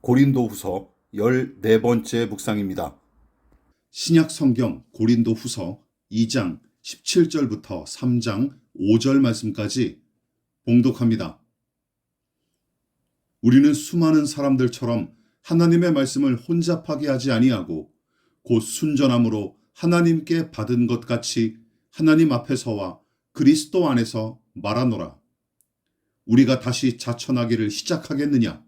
고린도후서 14번째 묵상입니다. 신약 성경 고린도 후서 2장 17절부터 3장 5절 말씀까지 봉독합니다. 우리는 수많은 사람들처럼 하나님의 말씀을 혼잡하게 하지 아니하고 곧 순전함으로 하나님께 받은 것 같이 하나님 앞에서와 그리스도 안에서 말하노라. 우리가 다시 자천하기를 시작하겠느냐?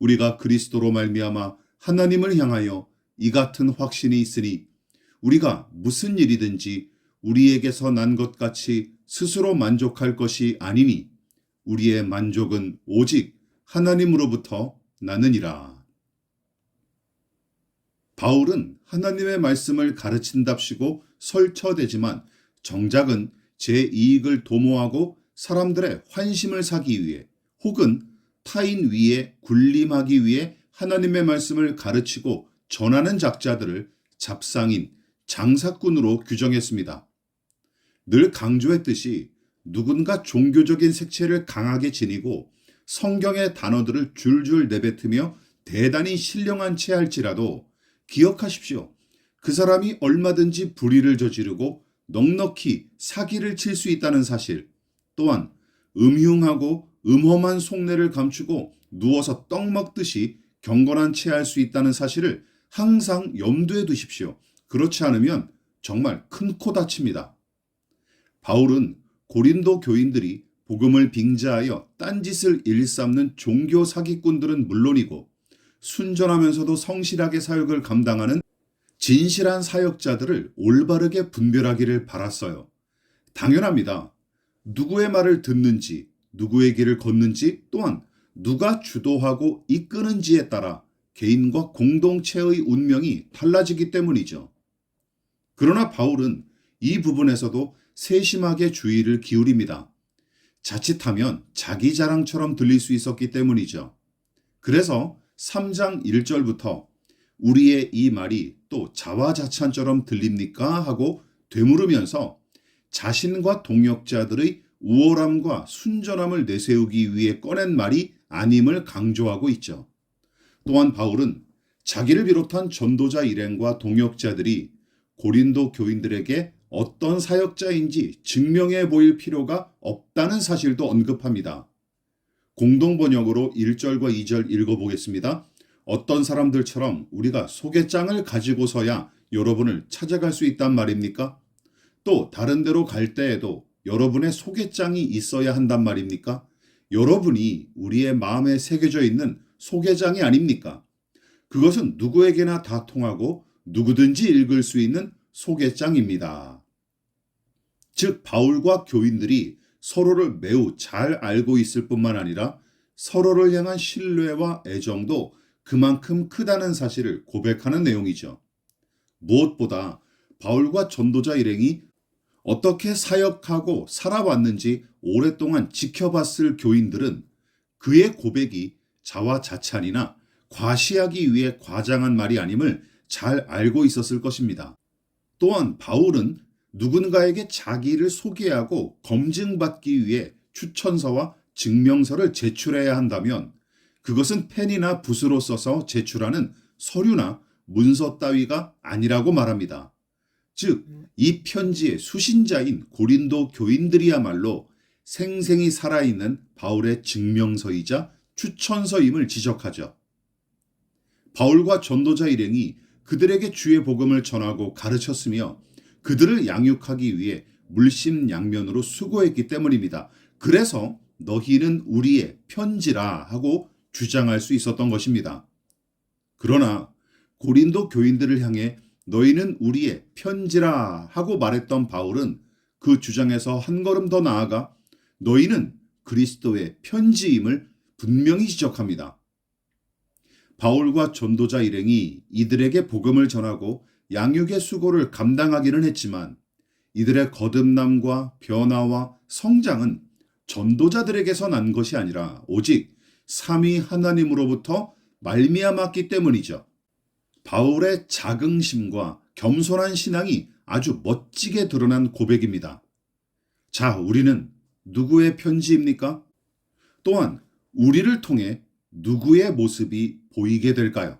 우리가 그리스도로 말미암아 하나님을 향하여 이 같은 확신이 있으니 우리가 무슨 일이든지 우리에게서 난 것 같이 스스로 만족할 것이 아니니 우리의 만족은 오직 하나님으로부터 나느니라. 바울은 하나님의 말씀을 가르친답시고 설쳐대지만 정작은 제 이익을 도모하고 사람들의 환심을 사기 위해 혹은 타인 위에 군림하기 위해 하나님의 말씀을 가르치고 전하는 작자들을 잡상인 장사꾼으로 규정했습니다. 늘 강조했듯이 누군가 종교적인 색채를 강하게 지니고 성경의 단어들을 줄줄 내뱉으며 대단히 신령한 채 할지라도 기억하십시오. 그 사람이 얼마든지 불의를 저지르고 넉넉히 사기를 칠 수 있다는 사실, 또한 음흉하고 음험한 속내를 감추고 누워서 떡 먹듯이 경건한 채 할 수 있다는 사실을 항상 염두에 두십시오. 그렇지 않으면 정말 큰 코 다칩니다. 바울은 고린도 교인들이 복음을 빙자하여 딴짓을 일삼는 종교 사기꾼들은 물론이고 순전하면서도 성실하게 사역을 감당하는 진실한 사역자들을 올바르게 분별하기를 바랐어요. 당연합니다. 누구의 말을 듣는지, 누구의 길을 걷는지, 또한 누가 주도하고 이끄는지에 따라 개인과 공동체의 운명이 달라지기 때문이죠. 그러나 바울은 이 부분에서도 세심하게 주의를 기울입니다. 자칫하면 자기 자랑처럼 들릴 수 있었기 때문이죠. 그래서 3장 1절부터 우리의 이 말이 또 자화자찬처럼 들립니까? 하고 되물으면서 자신과 동역자들의 우월함과 순전함을 내세우기 위해 꺼낸 말이 아님을 강조하고 있죠. 또한 바울은 자기를 비롯한 전도자 일행과 동역자들이 고린도 교인들에게 어떤 사역자인지 증명해 보일 필요가 없다는 사실도 언급합니다. 공동 번역으로 1절과 2절 읽어보겠습니다. 어떤 사람들처럼 우리가 소개장을 가지고서야 여러분을 찾아갈 수 있단 말입니까? 또 다른 데로 갈 때에도 여러분의 소개장이 있어야 한단 말입니까? 여러분이 우리의 마음에 새겨져 있는 소개장이 아닙니까? 그것은 누구에게나 다 통하고 누구든지 읽을 수 있는 소개장입니다. 즉, 바울과 교인들이 서로를 매우 잘 알고 있을 뿐만 아니라 서로를 향한 신뢰와 애정도 그만큼 크다는 사실을 고백하는 내용이죠. 무엇보다 바울과 전도자 일행이 어떻게 사역하고 살아왔는지 오랫동안 지켜봤을 교인들은 그의 고백이 자화자찬이나 과시하기 위해 과장한 말이 아님을 잘 알고 있었을 것입니다. 또한 바울은 누군가에게 자기를 소개하고 검증받기 위해 추천서와 증명서를 제출해야 한다면 그것은 펜이나 붓으로 써서 제출하는 서류나 문서 따위가 아니라고 말합니다. 즉, 이 편지의 수신자인 고린도 교인들이야말로 생생히 살아있는 바울의 증명서이자 추천서임을 지적하죠. 바울과 전도자 일행이 그들에게 주의 복음을 전하고 가르쳤으며 그들을 양육하기 위해 물심양면으로 수고했기 때문입니다. 그래서 너희는 우리의 편지라 하고 주장할 수 있었던 것입니다. 그러나 고린도 교인들을 향해 너희는 우리의 편지라 하고 말했던 바울은 그 주장에서 한 걸음 더 나아가 너희는 그리스도의 편지임을 분명히 지적합니다. 바울과 전도자 일행이 이들에게 복음을 전하고 양육의 수고를 감당하기는 했지만 이들의 거듭남과 변화와 성장은 전도자들에게서 난 것이 아니라 오직 삼위 하나님으로부터 말미암았기 때문이죠. 바울의 자긍심과 겸손한 신앙이 아주 멋지게 드러난 고백입니다. 자, 우리는 누구의 편지입니까? 또한 우리를 통해 누구의 모습이 보이게 될까요?